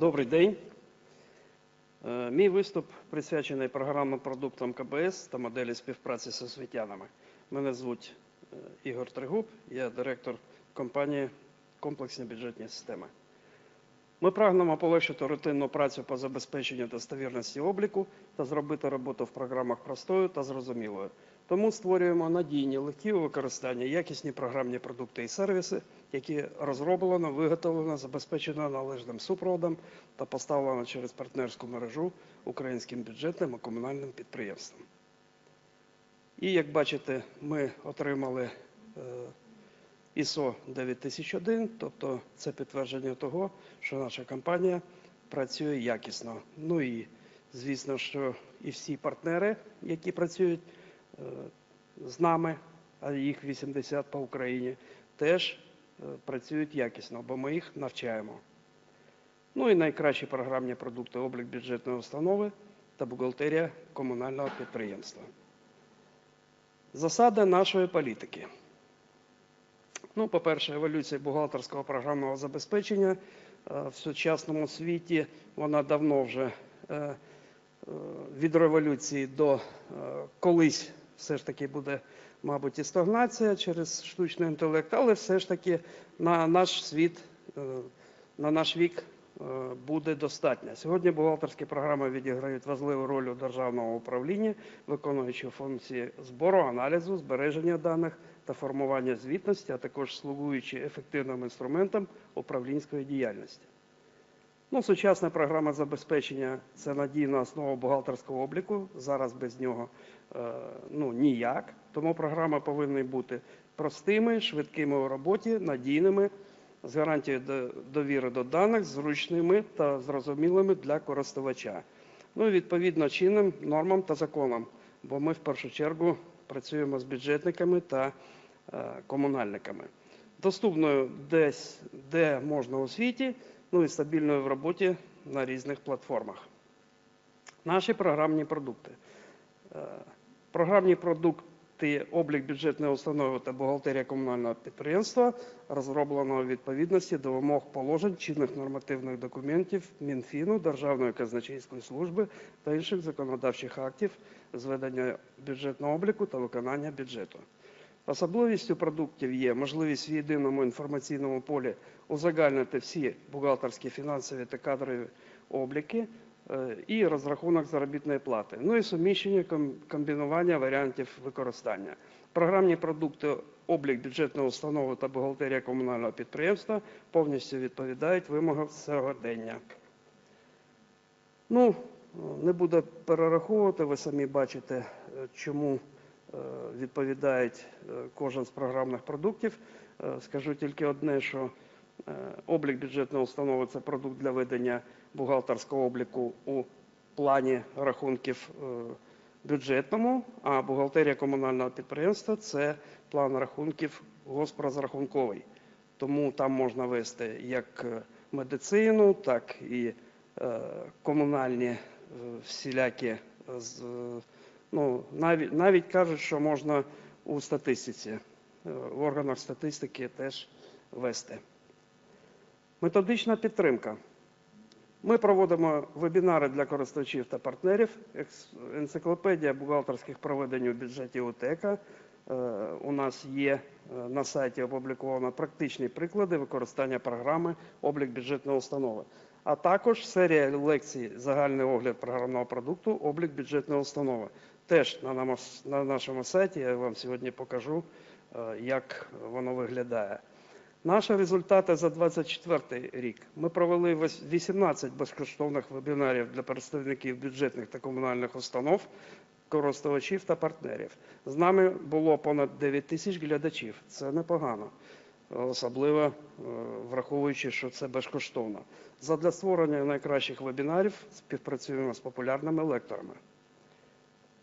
Добрий день. Е, Мій виступ присвячений програмним продуктам КБС та моделі співпраці з освітянами. Мене звуть е, Ігор Тригуб, я директор компанії Комплексні бюджетні системи. Ми прагнемо полегшити рутинну працю по забезпеченню достовірності обліку та зробити роботу в програмах простою та зрозумілою. Тому створюємо надійні, легкі у використанні, якісні програмні продукти і сервіси, які розроблено, виготовлено, забезпечено належним супроводом та поставлено через партнерську мережу українським бюджетним і комунальним підприємствам. І як бачите, ми отримали е, ISO 9001, тобто це підтвердження того, що наша компанія працює якісно. Ну і звісно, що і всі партнери, які працюють е, з нами, а їх 80 по Україні, теж е, працюють якісно, бо ми їх навчаємо. Ну і найкращі програмні продукти облік бюджетної установи та бухгалтерія комунального підприємства. Засади нашої політики. Ну, по-перше, еволюція бухгалтерського програмного забезпечення е, в сучасному світі вона давно вже е, е, від революції до е, колись все ж таки буде, мабуть, і стагнація через штучний інтелект, але все ж таки на наш світ, е, на наш вік е, буде достатньо. Сьогодні бухгалтерські програми відіграють важливу роль у державному управлінні, виконуючи функції збору, аналізу, збереження даних та формування звітності, а також слугуючи ефективним інструментом управлінської діяльності. Ну, сучасна програма забезпечення це надійна основа бухгалтерського обліку. Зараз без нього е, ну, ніяк. Тому програми повинні бути простими, швидкими у роботі, надійними, з гарантією довіри до даних, зручними та зрозумілими для користувача. Ну і відповідно чинним нормам та законам, бо ми в першу чергу працюємо з бюджетниками та е, комунальниками. Доступною десь, де можна у світі, ну і стабільною в роботі на різних платформах. Наші програмні продукти. Е, Програмні продукти облік бюджетної установи та бухгалтерія комунального підприємства розроблено у відповідності до вимог положень чинних нормативних документів Мінфіну, Державної казначейської служби та інших законодавчих актів з ведення бюджетного обліку та виконання бюджету. Особливістю продуктів є можливість в єдиному інформаційному полі узагальнити всі бухгалтерські, фінансові та кадрові обліки е, і розрахунок заробітної плати. Ну і суміщення комбінування варіантів використання. Програмні продукти облік бюджетної установи та бухгалтерія комунального підприємства повністю відповідають вимогам сьогодення. Ну, не буду перераховувати, ви самі бачите, е, чому е, відповідають е, кожен з програмних продуктів. Е, Скажу тільки одне, що е, облік бюджетної установи це продукт для ведення бухгалтерського обліку у плані рахунків е, бюджетному, а бухгалтерія комунального підприємства це план рахунків госпрозрахунковий. Тому там можна вести як е, медицину, так і е, комунальні е, всілякі е, е, ну, навіть, навіть кажуть, що можна у статистиці, е, в органах статистики теж вести. Методична підтримка. Ми проводимо вебінари для користувачів та партнерів. Енциклопедія бухгалтерських проведень у бюджеті УТЕКа. Е, У нас є е, на сайті опубліковано практичні приклади використання програми облік бюджетної установи. А також серія лекцій загальний огляд програмного продукту облік бюджетної установи. Теж на, нашому сайті я вам сьогодні покажу, е, як воно виглядає. Наші результати за 2024 рік. Ми провели 18 безкоштовних вебінарів для представників бюджетних та комунальних установ, користувачів та партнерів. З нами було понад 9 тисяч глядачів. Це непогано, особливо е, враховуючи, що це безкоштовно. Задля створення найкращих вебінарів співпрацюємо з популярними лекторами.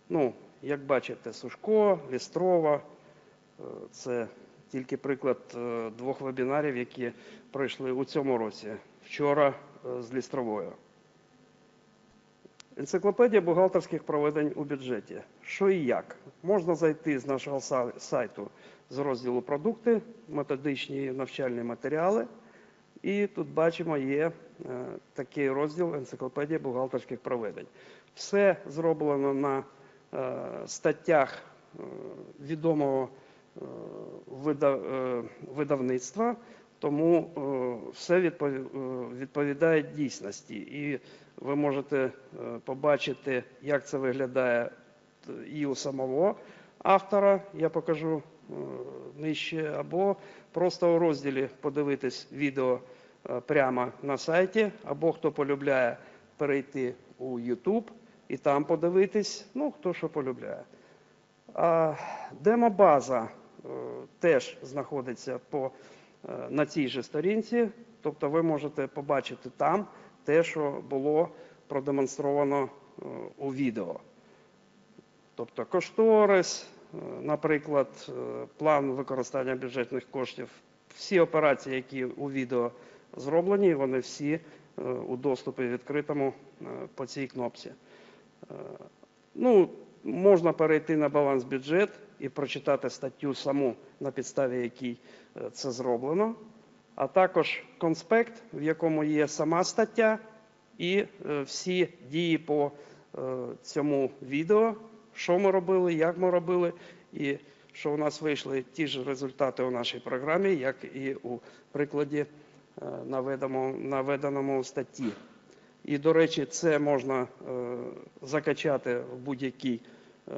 Ну, як бачите, Сушко, Лістрова, е, це тільки приклад е, двох вебінарів, які пройшли у цьому році, вчора з Лістровою. Енциклопедія бухгалтерських проведень у бюджеті. Що і як? Можна зайти з нашого сайту з розділу продукти, методичні навчальні матеріали І тут бачимо, є е, такий розділ енциклопедія бухгалтерських проведень. Все зроблено на е, статтях е, відомого вида- видавництва, тому все відповідає дійсності. І ви можете побачити, як це виглядає і у самого автора, я покажу нижче, або просто у розділі подивитись відео е, прямо на сайті, або хто полюбляє перейти у YouTube і там подивитись, ну хто що полюбляє. Демобаза е, теж знаходиться по, е, на цій же сторінці, тобто ви можете побачити там те, що було продемонстровано е, у відео. Тобто кошторис, е, наприклад, е, план використання бюджетних коштів, всі операції, які у відео зроблені, вони всі е, у доступі відкритому е, по цій кнопці. Ну, можна перейти на баланс бюджет і прочитати статтю саму, на підставі якій це зроблено, а також конспект, в якому є сама стаття і всі дії по цьому відео, що ми робили, як ми робили, і що у нас вийшли ті ж результати у нашій програмі, як і у прикладі наведеному, наведеному статті. І, до речі, це можна е, закачати в будь-який е,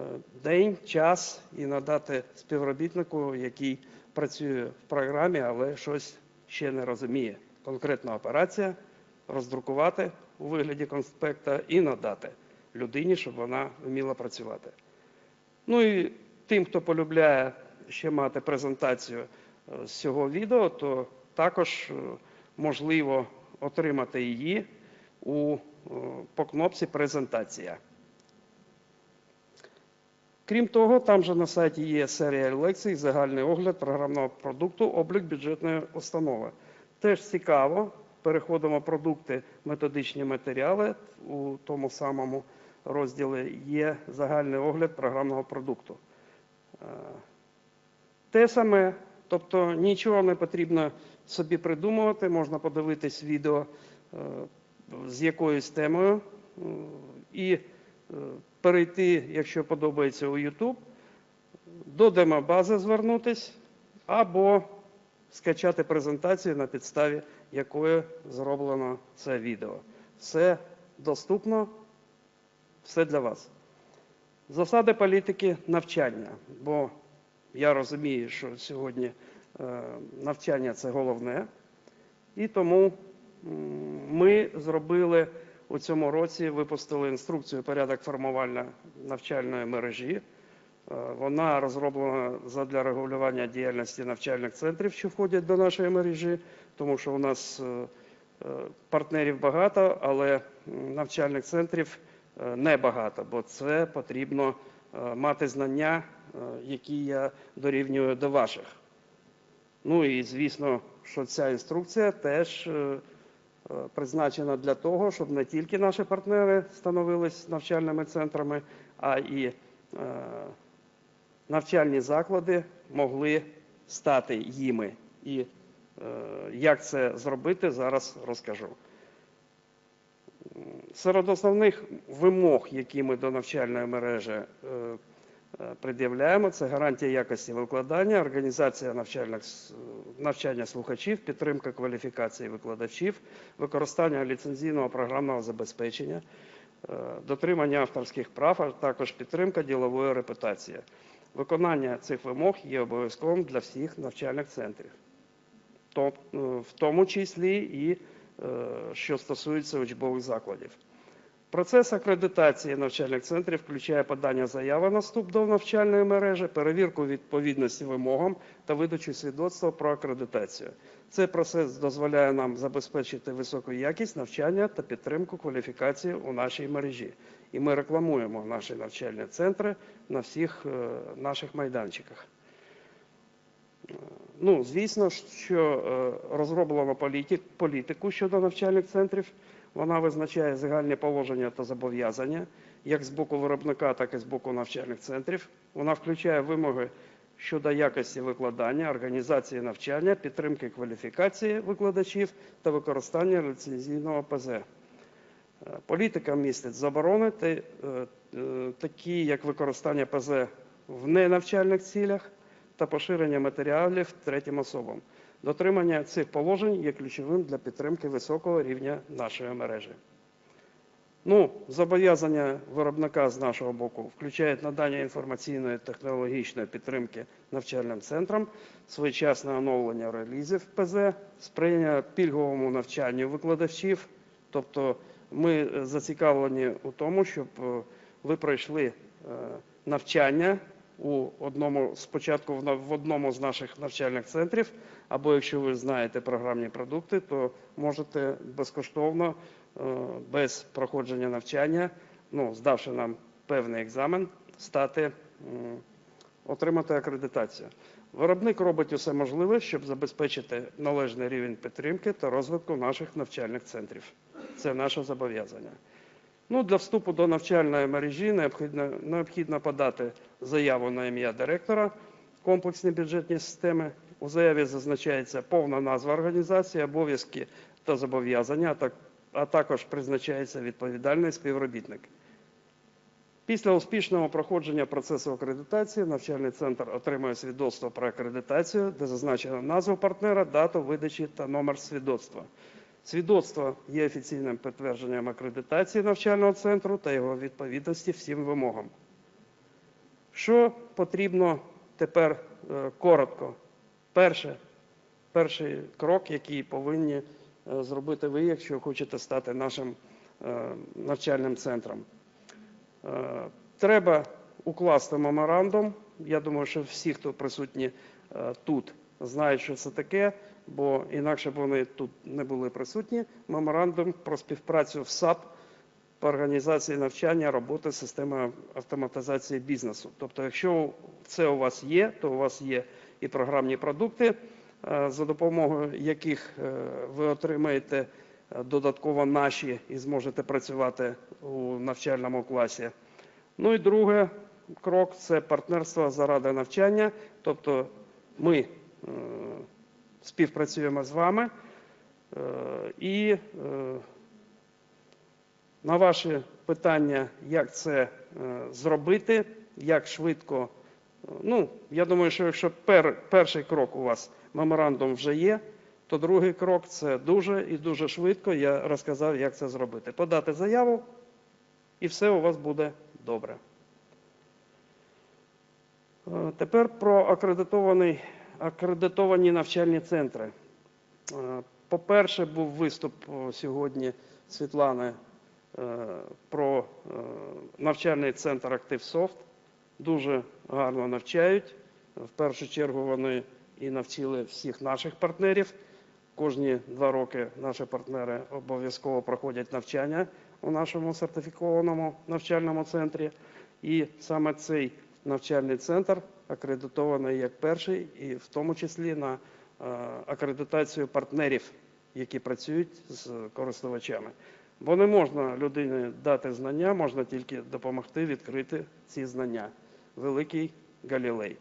день, час і надати співробітнику, який працює в програмі, але щось ще не розуміє. Конкретна операція роздрукувати у вигляді конспекта і надати людині, щоб вона вміла працювати. Ну і тим, хто полюбляє ще мати презентацію е, з цього відео, то також е, можливо отримати її у, е, по кнопці Презентація. Крім того, там же на сайті є серія лекцій, загальний огляд програмного продукту, облік бюджетної установи. Теж цікаво. Переходимо продукти, методичні матеріали. У тому самому розділі є загальний огляд програмного продукту. Е, Те саме, тобто нічого не потрібно собі придумувати, можна подивитись відео е, з якоюсь темою е, і перейти, якщо подобається у YouTube, до демобази звернутись або скачати презентацію на підставі якої зроблено це відео. Все доступно, все для вас. Засади політики навчання, бо я розумію, що сьогодні е, навчання це головне. І тому ми зробили у цьому році, випустили інструкцію порядок формування навчальної мережі. Е, Вона розроблена задля регулювання діяльності навчальних центрів, що входять до нашої мережі, тому що у нас е, партнерів багато, але навчальних центрів небагато, бо це потрібно е, мати знання, е, які я дорівнюю до ваших. Ну і звісно, що ця інструкція теж е, е, призначена для того, щоб не тільки наші партнери становились навчальними центрами, а і е, навчальні заклади могли стати їми. І е, як це зробити, зараз розкажу. Серед основних вимог, які ми до навчальної мережі е, е, пред'являємо, це гарантія якості викладання, організація навчальних, навчання слухачів, підтримка кваліфікації викладачів, використання ліцензійного програмного забезпечення, е, дотримання авторських прав, а також підтримка ділової репутації. Виконання цих вимог є обов'язковим для всіх навчальних центрів, в тому числі і що стосується учбових закладів. Процес акредитації навчальних центрів включає подання заяви на вступ до навчальної мережі, перевірку відповідності вимогам та видачу свідоцтва про акредитацію. Цей процес дозволяє нам забезпечити високу якість навчання та підтримку кваліфікації у нашій мережі. І ми рекламуємо наші навчальні центри на всіх е, наших майданчиках. Ну, звісно, що е, розроблено політику щодо навчальних центрів. Вона визначає загальні положення та зобов'язання як з боку виробника, так і з боку навчальних центрів. Вона включає вимоги щодо якості викладання, організації навчання, підтримки кваліфікації викладачів та використання ліцензійного ПЗ. Е, Політика містить заборони, е, такі як використання ПЗ в ненавчальних цілях та поширення матеріалів третім особам. Дотримання цих положень є ключовим для підтримки високого рівня нашої мережі. Ну, зобов'язання виробника з нашого боку включають надання інформаційної технологічної підтримки навчальним центрам, своєчасне оновлення релізів ПЗ, сприяння пільговому навчанню викладачів. Тобто ми зацікавлені у тому, щоб е, ви пройшли е, навчання у одному спочатку в одному з наших навчальних центрів, або якщо ви знаєте програмні продукти, то можете безкоштовно, е, без проходження навчання, ну, здавши нам певний екзамен, стати, отримати акредитацію. Виробник робить усе можливе, щоб забезпечити належний рівень підтримки та розвитку наших навчальних центрів. Це наше зобов'язання. Ну, для вступу до навчальної мережі необхідно, необхідно подати заяву на ім'я директора комплексні бюджетні системи. У заяві зазначається повна назва організації, обов'язки та зобов'язання, а, так, а також призначається відповідальний співробітник. Після успішного проходження процесу акредитації навчальний центр отримує свідоцтво про акредитацію, де зазначена назва партнера, дату видачі та номер свідоцтва. Свідоцтво є офіційним підтвердженням акредитації навчального центру та його відповідності всім вимогам. Що потрібно тепер е, коротко? Перше, перший крок, який повинні е, зробити ви, якщо хочете стати нашим е, навчальним центром. Треба укласти меморандум. Я думаю, що всі, хто присутні тут, знають, що це таке, бо інакше б вони тут не були присутні. Меморандум про співпрацю в САП по організації навчання роботи системи автоматизації бізнесу. Тобто, якщо це у вас є, то у вас є і програмні продукти, е, за допомогою яких е, ви отримаєте е, додатково наші і зможете працювати у навчальному класі. Ну і другий крок це партнерство заради навчання. Тобто ми співпрацюємо з вами е, і е, на ваші питання, як це е, зробити, як швидко. Ну, я думаю, що якщо пер, перший крок у вас меморандум вже є, то другий крок це дуже і дуже швидко. Я розказав, як це зробити. Подати заяву, і все у вас буде добре. Тепер про акредитований, акредитовані навчальні центри. Е, По-перше, був виступ сьогодні Світлани е, про е, навчальний центр «Активсофт». Дуже гарно навчають. В першу чергу вони і навчили всіх наших партнерів. Кожні два роки наші партнери обов'язково проходять навчання у нашому сертифікованому навчальному центрі. І саме цей навчальний центр акредитований як перший, і в тому числі на е, акредитацію партнерів, які працюють з користувачами. Бо не можна людині дати знання, можна тільки допомогти відкрити ці знання. Великий Галілей.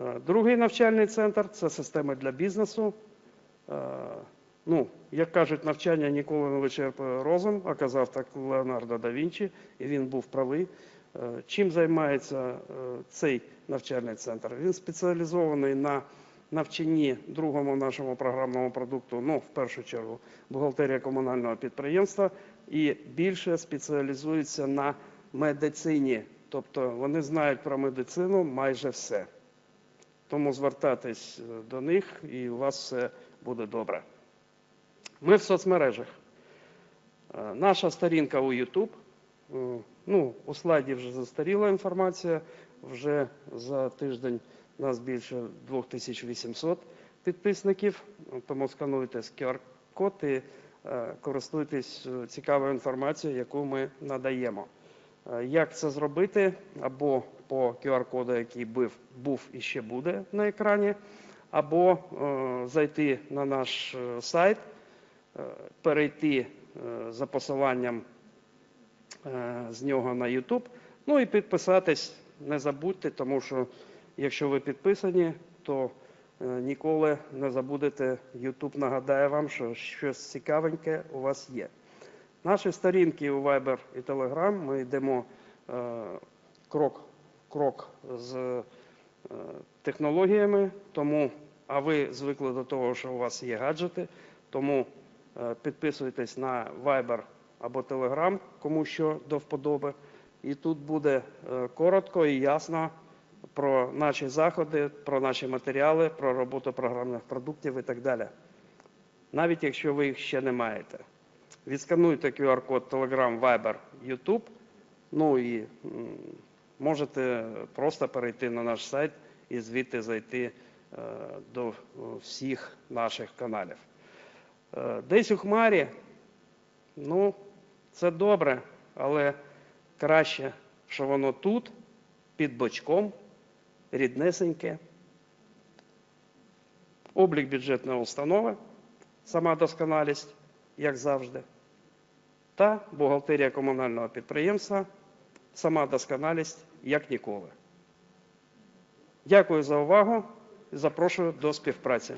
Е, Другий навчальний центр це системи для бізнесу. Е, Ну, як кажуть, навчання ніколи не вичерпує розум, а казав так Леонардо да Вінчі, і він був правий. Е, Чим займається е, цей навчальний центр? Він спеціалізований на навчанні другому нашому програмному продукту, ну, в першу чергу, бухгалтерія комунального підприємства, і більше спеціалізується на медицині. Тобто вони знають про медицину майже все. Тому звертайтесь е, до них, і у вас все буде добре. Ми в соцмережах. Наша сторінка у YouTube. Ну, у слайді вже застаріла інформація. Вже за тиждень нас більше 2800 підписників. Тому скануйте QR-код і е, користуйтесь е, цікавою інформацією, яку ми надаємо. Е, Як це зробити? Або по QR-коду, який був, був і ще буде на екрані, або зайти на наш сайт, перейти за посиланням з нього на YouTube, ну і підписатись не забудьте, тому що якщо ви підписані, то е, ніколи не забудете. YouTube нагадає вам, що щось цікавеньке у вас є. Наші сторінки у Viber і Telegram ми йдемо е, крок крок з е, технологіями, тому, а ви звикли до того, що у вас є гаджети, тому е, підписуйтесь на Viber або Telegram, кому що до вподоби. І тут буде е, коротко і ясно про наші заходи, про наші матеріали, про роботу програмних продуктів і так далі. Навіть якщо ви їх ще не маєте. Відскануйте QR-код Telegram, Viber, YouTube, ну і можете просто перейти на наш сайт і звідти зайти е, до е, всіх наших каналів. Десь у хмарі, ну, це добре, але краще, що воно тут, під бочком, ріднесеньке. Облік бюджетної установи, сама досконалість, як завжди, та бухгалтерія комунального підприємства, сама досконалість, як ніколи. Дякую за увагу і запрошую до співпраці.